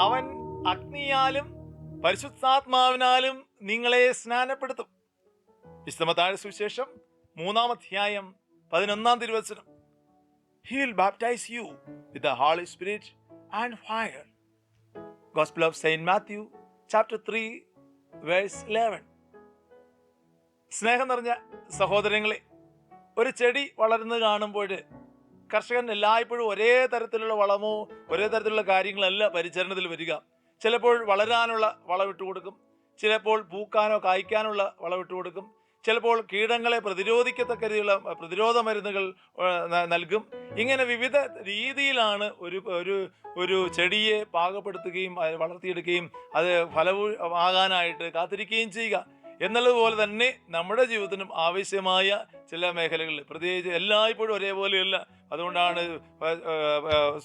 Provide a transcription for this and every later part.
അവൻ അഗ്നിയാലും പരിശുദ്ധാത്മാവിനാലും നിങ്ങളെ സ്നാനപ്പെടുത്തും. വിശ്രമത്താഴ സുവിശേഷം മൂന്നാം അധ്യായം പതിനൊന്നാം തിരുവചനം. He will baptise you with the holy spirit and fire gospel of saint Matthew chapter three verse eleven സ്നേഹം നിറഞ്ഞ സഹോദരങ്ങളെ ഒരു ചെടി വളരുന്നത് കാണുമ്പോൾ കർഷകൻ എല്ലായ്പ്പോഴും ഒരേ തരത്തിലുള്ള വളമോ ഒരേ തരത്തിലുള്ള കാര്യങ്ങളല്ല പരിചരണത്തിൽ വരിക. ചിലപ്പോൾ വളരാനുള്ള വളമിട്ട് കൊടുക്കും. ചിലപ്പോൾ പൂക്കാനോ കായ്ക്കാനുള്ള വളമിട്ട് കൊടുക്കും. ചിലപ്പോൾ കീടങ്ങളെ പ്രതിരോധിക്കത്തക്ക രീതിയിലുള്ള പ്രതിരോധ മരുന്നുകൾ നൽകും. ഇങ്ങനെ വിവിധ രീതിയിലാണ് ഒരു ഒരു ഒരു ചെടിയെ പാകപ്പെടുത്തുകയും വളർത്തിയെടുക്കുകയും അത് ഫലവു ആകാനായിട്ട് കാത്തിരിക്കുകയും ചെയ്യുക. എന്നുള്ളതുപോലെ തന്നെ നമ്മുടെ ജീവിതത്തിനും ആവശ്യമായ ചില മേഖലകളിൽ പ്രത്യേകിച്ച് എല്ലായ്പ്പോഴും ഒരേപോലെയല്ല. അതുകൊണ്ടാണ്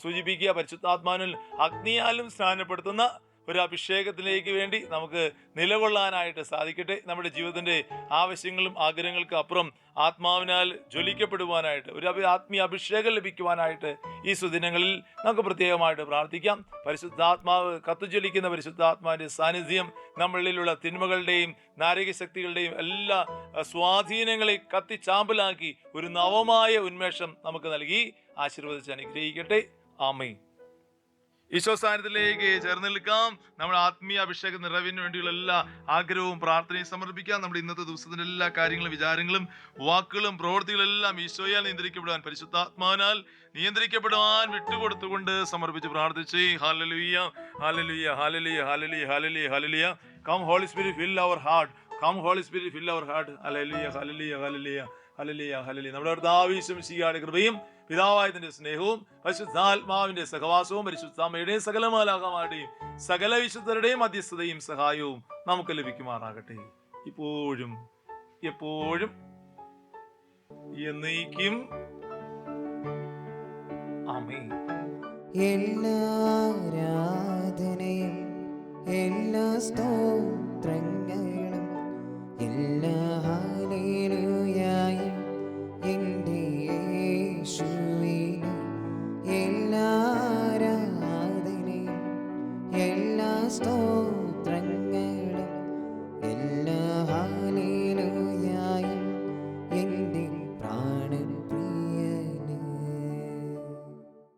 സൂചിപ്പിക്കുക പരിശുദ്ധാത്മാനിൽ അഗ്നിയാലും സ്നാനപ്പെടുത്തുന്ന ഒരു അഭിഷേകത്തിലേക്ക് വേണ്ടി നമുക്ക് നിലകൊള്ളാനായിട്ട് സാധിക്കട്ടെ. നമ്മുടെ ജീവിതത്തിന്റെ ആവശ്യങ്ങളും ആഗ്രഹങ്ങൾക്കും അപ്പുറം ആത്മാവിനാൽ ജ്വലിക്കപ്പെടുവാനായിട്ട് ഒരു ആത്മീയ അഭിഷേകം ലഭിക്കുവാനായിട്ട് ഈ സുദിനങ്ങളിൽ നമുക്ക് പ്രത്യേകമായിട്ട് പ്രാർത്ഥിക്കാം. പരിശുദ്ധാത്മാവ് കത്തുജ്വലിക്കുന്ന പരിശുദ്ധാത്മാവിന്റെ സാന്നിധ്യം നമ്മളിലുള്ള തിന്മകളുടെയും നാരകശക്തികളുടെയും എല്ലാ സ്വാധീനങ്ങളെ കത്തിച്ചാമ്പലാക്കി ഒരു നവമായ ഉന്മേഷം നമുക്ക് നൽകി ആശീർവദിച്ച് അനുഗ്രഹിക്കട്ടെ. ആമേ ഈശോ സ്ഥാനത്തിലേക്ക് ചേർന്ന് നിൽക്കാം. നമ്മുടെ ആത്മീയ അഭിഷേക നിറവിന് വേണ്ടിയുള്ള എല്ലാ ആഗ്രഹവും പ്രാർത്ഥനയും സമർപ്പിക്കാം. നമ്മുടെ ഇന്നത്തെ ദിവസത്തിന്റെ എല്ലാ കാര്യങ്ങളും വിചാരങ്ങളും വാക്കുകളും പ്രവൃത്തികളും എല്ലാം ഈശോയാൽ നിയന്ത്രിക്കപ്പെടുവാൻ പരിശുദ്ധാത്മാവിനാൽ നിയന്ത്രിക്കപ്പെടുവാൻ വിട്ടുകൊടുത്തുകൊണ്ട് സമർപ്പിച്ച് പ്രാർത്ഥിച്ച് ഹാലലുയ്യ ഹാലലുയ്യ hallelujah hallelujah hallelujah hallelujah come holy spirit fill our heart come holy spirit fill our heart hallelujah hallelujah hallelujah hallelujah hallelujah നമ്മുടെ കർത്താവിശ്വം ശിയാടെ കൃപയും പിതാവായതിന്റെ സ്നേഹവും പരിശുദ്ധാത്മാവിന്റെ സഹവാസവും പരിശുദ്ധാമയുടെയും സകലമാലാകമാരുടെയും സകല വിശുദ്ധരുടെയും മധ്യസ്ഥതയും സഹായവും നമുക്ക് ലഭിക്കുമാറാകട്ടെ. ഇപ്പോഴും എപ്പോഴും എന്നേക്കും അമേ എല്ലാ ആരാധനയും എല്ലാ സ്തോത്രങ്ങളും എല്ലാ